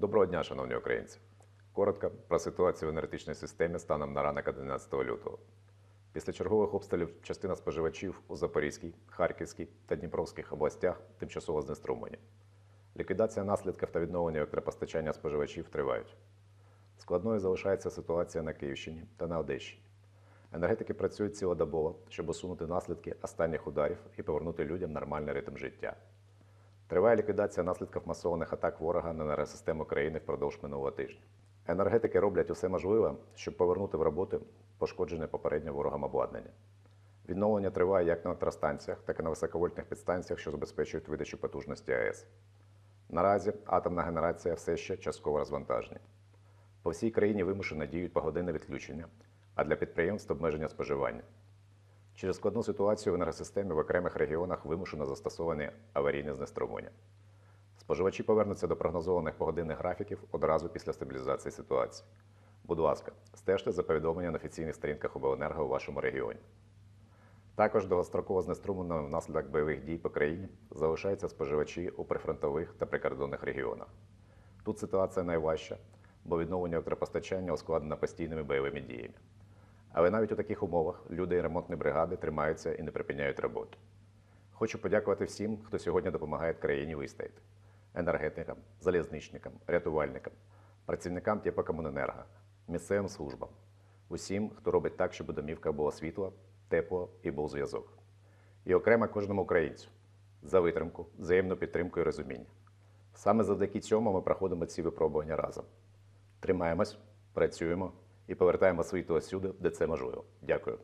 Доброго дня, шановні українці. Коротко про ситуацію в енергетичній системі станом на ранок 11 лютого. Після чергових обстрілів частина споживачів у Запорізькій, Харківській та Дніпровських областях тимчасово знеструмлені. Ліквідація наслідків та відновлення електропостачання споживачів тривають. Складною залишається ситуація на Київщині та на Одещині. Енергетики працюють цілодобово, щоб усунути наслідки останніх ударів і повернути людям нормальний ритм життя. Триває ліквідація наслідків масованих атак ворога на енергосистему країни впродовж минулого тижня. Енергетики роблять усе можливе, щоб повернути в роботу пошкоджене попередньо ворогом обладнання. Відновлення триває як на електростанціях, так і на високовольтних підстанціях, що забезпечують видачу потужності АЕС. Наразі атомна генерація все ще частково розвантажена. По всій країні вимушено діють погодинне відключення, а для підприємств обмеження споживання. Через складну ситуацію в енергосистемі в окремих регіонах вимушено застосовані аварійне знеструмлення. Споживачі повернуться до прогнозованих погодинних графіків одразу після стабілізації ситуації. Будь ласка, стежте за повідомленням на офіційних сторінках обленерго у вашому регіоні. Також довгостроково знеструмленими внаслідок бойових дій по країні залишаються споживачі у прифронтових та прикордонних регіонах. Тут ситуація найважча, бо відновлення електропостачання ускладнено постійними бойовими діями. Але навіть у таких умовах люди і ремонтні бригади тримаються і не припиняють роботу. Хочу подякувати всім, хто сьогодні допомагає країні вистояти: енергетикам, залізничникам, рятувальникам, працівникам теплокомуненерго, місцевим службам, усім, хто робить так, щоб у домівках було світло, тепло і був зв'язок. І окремо кожному українцю за витримку, взаємну підтримку і розуміння. Саме завдяки цьому ми проходимо ці випробування разом. Тримаємось, працюємо і повертаємо світло сюди, де це можливо. Дякую.